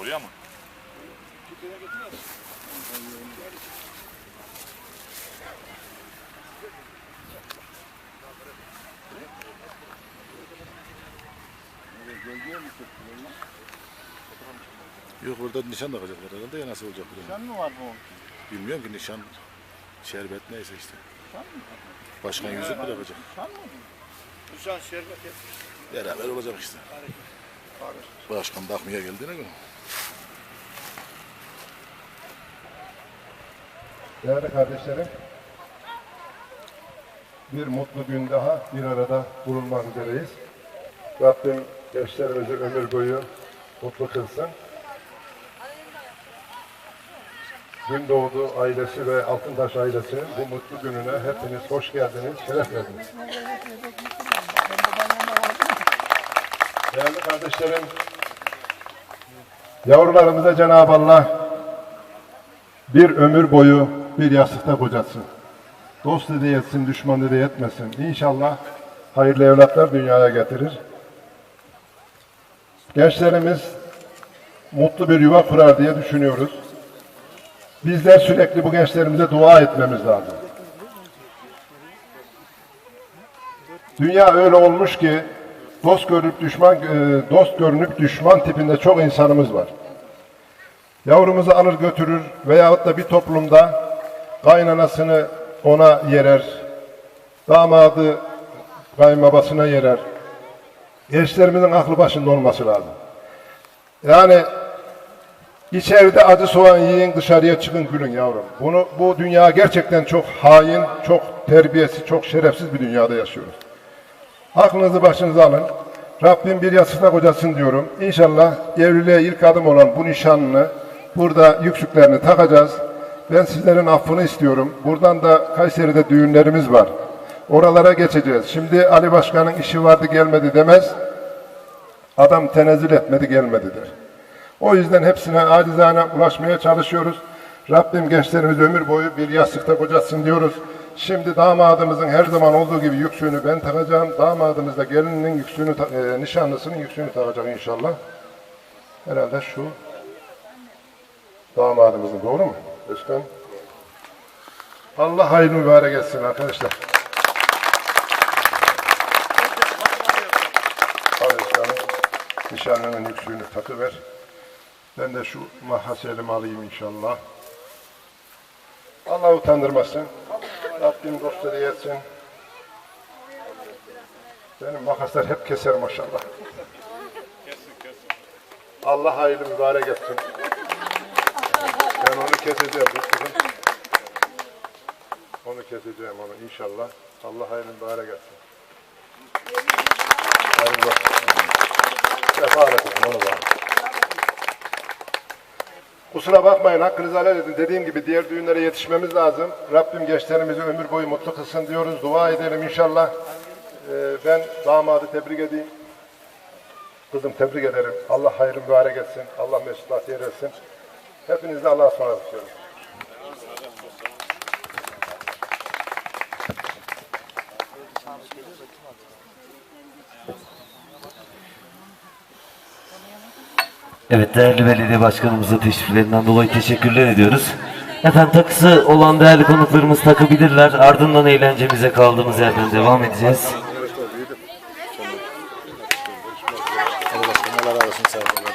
Oraya mı? Yok burada nişan takacaklar herhalde ya nasıl olacak bilmiyorum. Sen mi var bu? Bilmiyorum ki nişan şerbet neyse işte. Sen mi? Başkan yüzük bırakacak. Sen mi? Hüsran şerbet yap. Beraber olacak işte. Başkan bakmaya geldiğine göre. Değerli kardeşlerim, bir mutlu gün daha bir arada bulunmak üzereyiz. Rabbim gençlerimizi ömür boyu mutlu kılsın. Gündoğdu ailesi ve Altıntaş ailesi bu mutlu gününe hepiniz hoş geldiniz, şeref verdiniz. Değerli kardeşlerim, yavrularımıza Cenab-ı Allah bir ömür boyu bir yastıkta kocatsın. Dost dediği etsin, düşman dediği etmesin. İnşallah hayırlı evlatlar dünyaya getirir. Gençlerimiz mutlu bir yuva kurar diye düşünüyoruz. Bizler sürekli bu gençlerimize dua etmemiz lazım. Dünya öyle olmuş ki dost görünüp düşman e, dost görünüp düşman tipinde çok insanımız var. Yavrumuzu alır götürür veyahut da bir toplumda kaynanasını ona yerer, damadı kayınbabasına yerer. Gençlerimizin aklı başında olması lazım. Yani içeride acı soğan yiyin dışarıya çıkın gülün yavrum. Bunu, bu dünya gerçekten çok hain, çok terbiyesiz, çok şerefsiz bir dünyada yaşıyoruz. Aklınızı başınıza alın. Rabbim bir yastıkta kocasın diyorum. İnşallah evliliğe ilk adım olan bu nişanını burada yüksüklerini takacağız. Ben sizlerin affını istiyorum. Buradan da Kayseri'de düğünlerimiz var. Oralara geçeceğiz. Şimdi Ali Başkan'ın işi vardı gelmedi demez. Adam tenezzül etmedi gelmedi der. O yüzden hepsine acizane ulaşmaya çalışıyoruz. Rabbim gençlerimiz ömür boyu bir yastıkta kocasın diyoruz. Şimdi damadımızın her zaman olduğu gibi yüksüğünü ben takacağım. Damadımız da gelinin yüksüğünü, e, nişanlısının yüksüğünü takacak inşallah. Herhalde şu damadımızın doğru mu? Özkan. Allah hayırlı mübarek etsin arkadaşlar. Özkan'ım. Nişanlının yüksüğünü takıver. Ben de şu mahaselimi alayım inşallah. Allah utandırmasın. Rabbim dost etsin. Benim makaslar hep keser maşallah. Allah hayırlı mübarek etsin. Ben onu keseceğim. Onu keseceğim onu inşallah. Allah hayırlı mübarek etsin. Hayırlı olsun. Onu da. Kusura bakmayın hakkınızı helal edin. Dediğim gibi diğer düğünlere yetişmemiz lazım. Rabbim gençlerimizi ömür boyu mutlu kılsın diyoruz. Dua edelim inşallah. Ee, ben damadı tebrik edeyim. Kızım tebrik ederim. Allah hayırlı mübarek etsin. Allah mesut bahtiyar etsin. Hepinizle Allah'a ısmarladık diyorum. Evet değerli belediye başkanımıza teşriflerinden dolayı teşekkürler ediyoruz. Efendim takısı olan değerli konuklarımız takabilirler. Ardından eğlencemize kaldığımız yerden devam edeceğiz. Allah sağ olun.